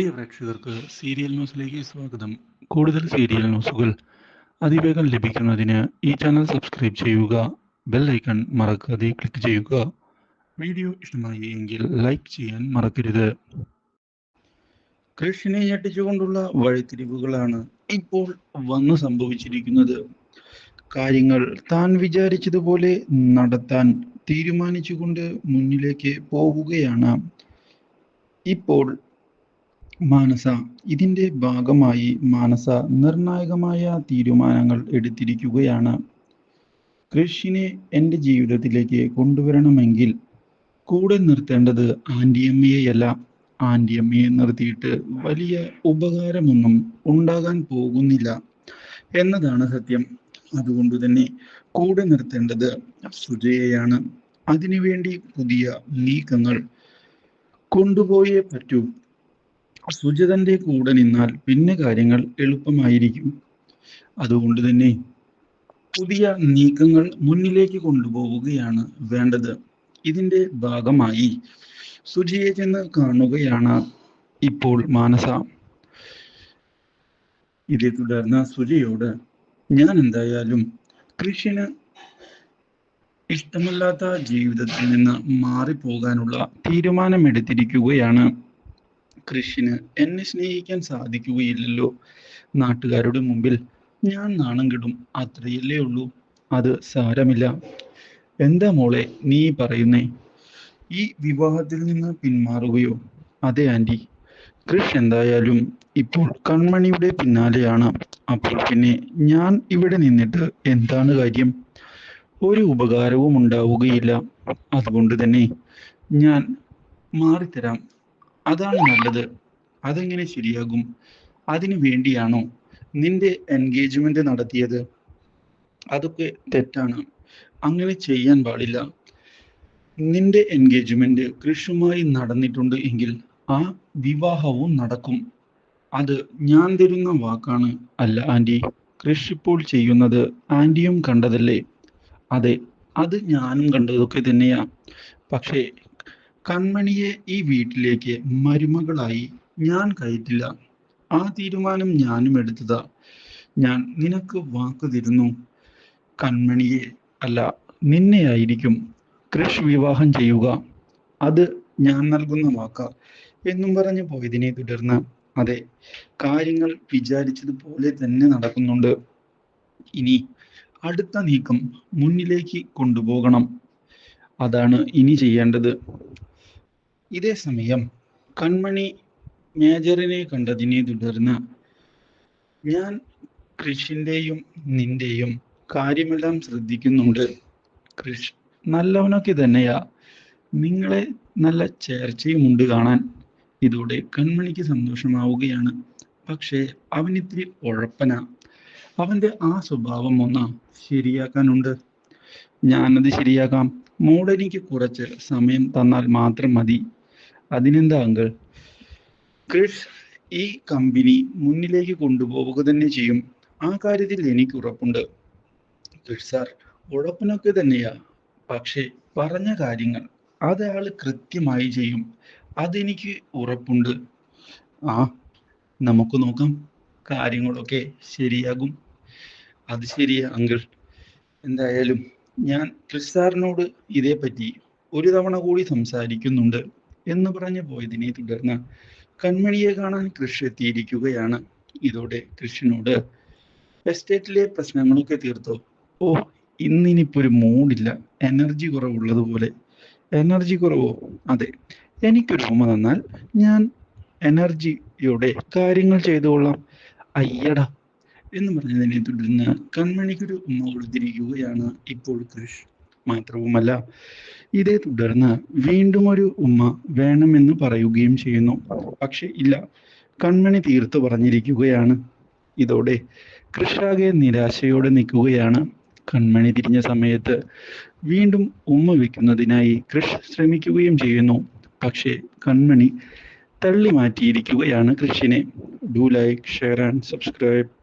പ്രിയ പ്രേക്ഷകർക്ക് സീരിയൽ ന്യൂസിലേക്ക് സ്വാഗതം. കൂടുതൽ സീരിയൽ ന്യൂസുകൾ അതിവേഗം ലഭിക്കുന്നതിന് ഈ ചാനൽ സബ്സ്ക്രൈബ് ചെയ്യുക ബെൽ ഐക്കൺ മറക്കാതെ ക്ലിക്ക് ചെയ്യുക. വീഡിയോ ഇഷ്ടമായി എങ്കിൽ ലൈക്ക് ചെയ്യാൻ മറക്കരുത്. കൃഷിനെ ഞെട്ടിച്ചുകൊണ്ടുള്ള വഴിത്തിരിവുകളാണ് ഇപ്പോൾ വന്നു സംഭവിച്ചിരിക്കുന്നത്. കാര്യങ്ങൾ താൻ വിചാരിച്ചതുപോലെ നടത്താൻ തീരുമാനിച്ചുകൊണ്ട് മുന്നിലേക്ക് പോവുകയാണ്. ഇപ്പോൾ മാനസ. ഇതിന്റെ ഭാഗമായി മാനസ നിർണായകമായ തീരുമാനങ്ങൾ എടുത്തിരിക്കുകയാണ്. കൃഷിനെ എന്റെ ജീവിതത്തിലേക്ക് കൊണ്ടുവരണമെങ്കിൽ കൂടെ നിർത്തേണ്ടത് ആന്റിയമ്മയെയല്ല. ആന്റിയമ്മയെ നിർത്തിയിട്ട് വലിയ ഉപകാരമൊന്നും ഉണ്ടാകാൻ പോകുന്നില്ല എന്നതാണ് സത്യം. അതുകൊണ്ട് തന്നെ കൂടെ നിർത്തേണ്ടത് സുജയെയാണ്. അതിനുവേണ്ടി പുതിയ നീക്കങ്ങൾ കൊണ്ടുപോയേ പറ്റൂ. സുജിതന്റെ കൂടെ നിന്നാൽ പിന്നെ കാര്യങ്ങൾ എളുപ്പമായിരിക്കും. അതുകൊണ്ട് തന്നെ പുതിയ നീക്കങ്ങൾ മുന്നിലേക്ക് കൊണ്ടുപോവുകയാണ് വേണ്ടത്. ഇതിന്റെ ഭാഗമായി സുജിയെ ചെന്ന് കാണുകയാണ് ഇപ്പോൾ മാനസ. ഇതേ തുടർന്ന് സുജിയോട് ഞാൻ എന്തായാലും കൃഷിന് ഇഷ്ടമല്ലാത്ത ജീവിതത്തിൽ നിന്ന് മാറിപ്പോകാനുള്ള തീരുമാനമെടുത്തിരിക്കുകയാണ്. കൃഷിന് എന്നെ സ്നേഹിക്കാൻ സാധിക്കുകയില്ലല്ലോ. നാട്ടുകാരുടെ മുമ്പിൽ ഞാൻ നാണം കെടും. അത്രയല്ലേ ഉള്ളൂ. അത് സാരമില്ല. എന്താ മോളെ നീ പറയുന്നേ? ഈ വിവാഹത്തിൽ നിന്ന് പിന്മാറുകയോ? അതെ ആന്റി കൃഷി എന്തായാലും ഇപ്പോൾ കൺമണിയുടെ പിന്നാലെയാണ്. അപ്പോൾ പിന്നെ ഞാൻ ഇവിടെ നിന്നിട്ട് എന്താണ് കാര്യം? ഒരു ഉപകാരവും ഉണ്ടാവുകയില്ല. അതുകൊണ്ട് തന്നെ ഞാൻ മാറിത്തരാം. അതാണ് നല്ലത്. അതെങ്ങനെ ശരിയാകും? അതിനു വേണ്ടിയാണോ നിന്റെ എൻഗേജ്മെന്റ് നടത്തിയത്? അതൊക്കെ തെറ്റാണ്. അങ്ങനെ ചെയ്യാൻ പാടില്ല. നിന്റെ എൻഗേജ്മെന്റ് കൃഷുമായി നടന്നിട്ടുണ്ട് എങ്കിൽ ആ വിവാഹവും നടക്കും. അത് ഞാൻ തരുന്ന വാക്കാണ് അല്ല ആന്റി. കൃഷ് ഇപ്പോൾ ചെയ്യുന്നത് ആന്റിയും കണ്ടതല്ലേ? അതെ അത് ഞാനും കണ്ടതൊക്കെ തന്നെയാ. പക്ഷേ കൺമണിയെ ഈ വീട്ടിലേക്ക് മരുമകളായി ഞാൻ കയറ്റില്ല. ആ തീരുമാനം ഞാനും എടുത്തതാ. ഞാൻ നിനക്ക് വാക്ക് തരുന്നു. കൺമണിയെ അല്ല നിന്നെയായിരിക്കും കൃഷ് വിവാഹം ചെയ്യുക. അത് ഞാൻ നൽകുന്ന വാക്ക എന്നും പറഞ്ഞു പോയതിനെ തുടർന്ന് അതെ കാര്യങ്ങൾ വിചാരിച്ചതുപോലെ തന്നെ നടക്കുന്നുണ്ട്. ഇനി അടുത്ത നീക്കം മുന്നിലേക്ക് കൊണ്ടുപോകണം. അതാണ് ഇനി ചെയ്യേണ്ടത്. ഇതേ സമയം കൺമണി മേജറിനെ കണ്ടതിനെ തുടർന്ന് ഞാൻ കൃഷിന്റെയും നിന്റെയും കാര്യമെല്ലാം ശ്രദ്ധിക്കുന്നുണ്ട്. കൃഷ് നല്ലവനൊക്കെ തന്നെയാ. നിങ്ങളെ നല്ല ചേർച്ചയും ഉണ്ട് കാണാൻ. ഇതോടെ കൺമണിക്ക് സന്തോഷമാവുകയാണ്. പക്ഷേ അവൻ ഇത്തിരി ഉഴപ്പന. അവന്റെ ആ സ്വഭാവം ഒന്ന് ശരിയാക്കാനുണ്ട്. ഞാനത് ശരിയാക്കാം. മോഡലിക്ക് കുറച്ച് സമയം തന്നാൽ മാത്രം മതി. അതിനെന്താ അങ്കിൾ ക്രിഷ് ഈ കമ്പനി മുന്നിലേക്ക് കൊണ്ടുപോവുക തന്നെ ചെയ്യും. ആ കാര്യത്തിൽ എനിക്ക് ഉറപ്പുണ്ട്. സാർ ഉഴപ്പിനൊക്കെ തന്നെയാ. പക്ഷേ പറഞ്ഞ കാര്യങ്ങൾ അത് അയാൾ കൃത്യമായി ചെയ്യും. അതെനിക്ക് ഉറപ്പുണ്ട്. ആ നമുക്ക് നോക്കാം. കാര്യങ്ങളൊക്കെ ശരിയാകും. അത് ശരിയാ അങ്കിൾ. എന്തായാലും ഞാൻ ക്രിസ് സാറിനോട് ഇതേപ്പറ്റി ഒരു തവണ കൂടി സംസാരിക്കുന്നുണ്ട്. എന്ന് പറഞ്ഞു പോയതിനെ തുടർന്ന് കൺമണിയെ കാണാൻ കൃഷി എത്തിയിരിക്കുകയാണ് ഇതോടെ കൃഷിനോട് എസ്റ്റേറ്റിലെ പ്രശ്നങ്ങളൊക്കെ തീർത്തോ? ഓ ഇന്നിനിപ്പോ ഒരു മൂഡില്ല എനർജി കുറവുള്ളതുപോലെ എനർജി കുറവോ? അതെ. എനിക്കൊരു ഉമ്മ തന്നാൽ ഞാൻ എനർജിയോടെ കാര്യങ്ങൾ ചെയ്തുകൊള്ളാം. അയ്യട. എന്ന് പറഞ്ഞതിനെ തുടർന്ന് കൺമണിക്കൊരു ഉമ്മ കൊടുത്തിരിക്കുകയാണ് ഇപ്പോൾ കൃഷ്. മാത്രവുമല്ല. ഇതേ തുടർന്ന് വീണ്ടും ഒരു ഉമ്മ വേണമെന്ന് പറയുകയും ചെയ്യുന്നു. പക്ഷെ ഇല്ല. കൺമണി തീർത്തു പറഞ്ഞിരിക്കുകയാണ്. ഇതോടെ കൃഷാകെ നിരാശയോടെ നിൽക്കുകയാണ് കൺമണി തിരിഞ്ഞ സമയത്ത്. വീണ്ടും ഉമ്മ വെക്കുന്നതിനായി കൃഷ് ശ്രമിക്കുകയും ചെയ്യുന്നു. പക്ഷേ കൺമണി തള്ളി മാറ്റിയിരിക്കുകയാണ് കൃഷിനെ do like share and subscribe